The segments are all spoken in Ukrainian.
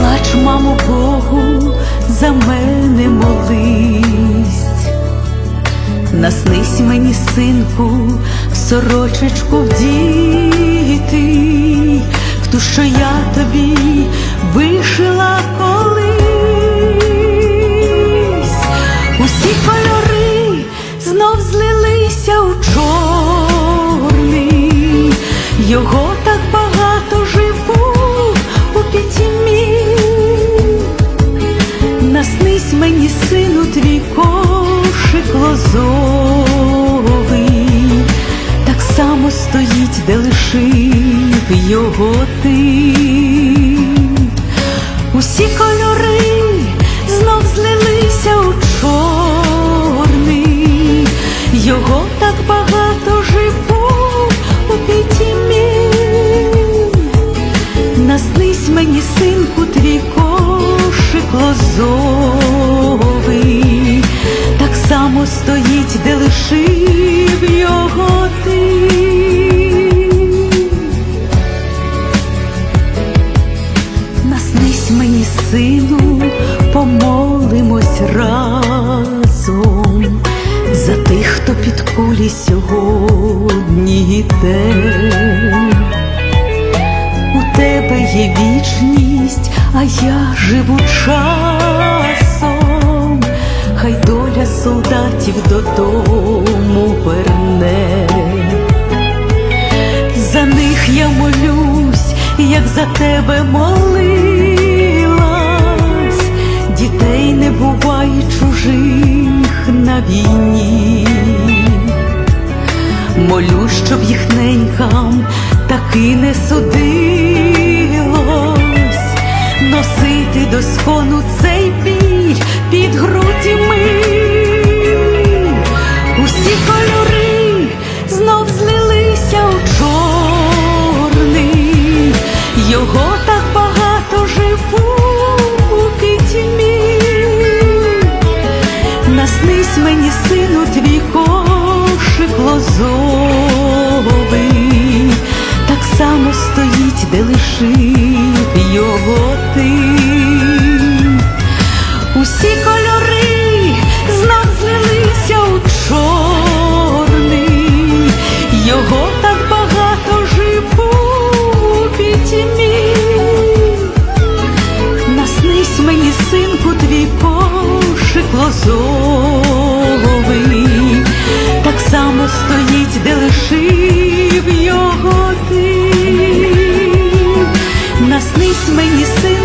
плач, мамо, Богу, за мене молись. Наснись мені, синку, в сорочечку вдіти, в ту, що я тобі вишила колись. Усі кольори знов злилися у чорний, його так багато живу твій кошик лозовий, так само стоїть, де лишив його ти. Усі кольори знов злилися у чорний, його так багато живу у пітьмі. Наснись мені, синку, твій кошик лозовий, під сьогодні йде. У тебе є вічність, а я живу часом, хай доля солдатів додому верне. За них я молюсь, як за тебе молилась, дітей не буває чужих на війні. Молюсь, щоб їх ненькам таки не судилось носити до схону цей біль під грудьми. Усі кольори знов злилися у чорний, його так багато живу у пітьмі. Наснись мені, сину, твій кошик ти. Усі кольори знов злилися у чорний, його так багато живу пітьмі. Наснись мені, синку, твій кошик лозовий, так само стоїть, де лишив його ти. Наснись мені, синку,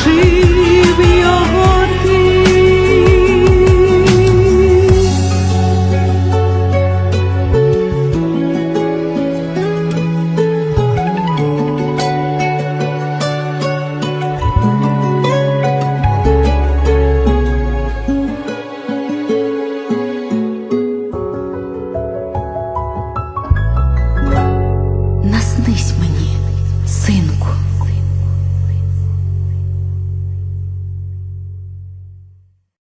стоїть,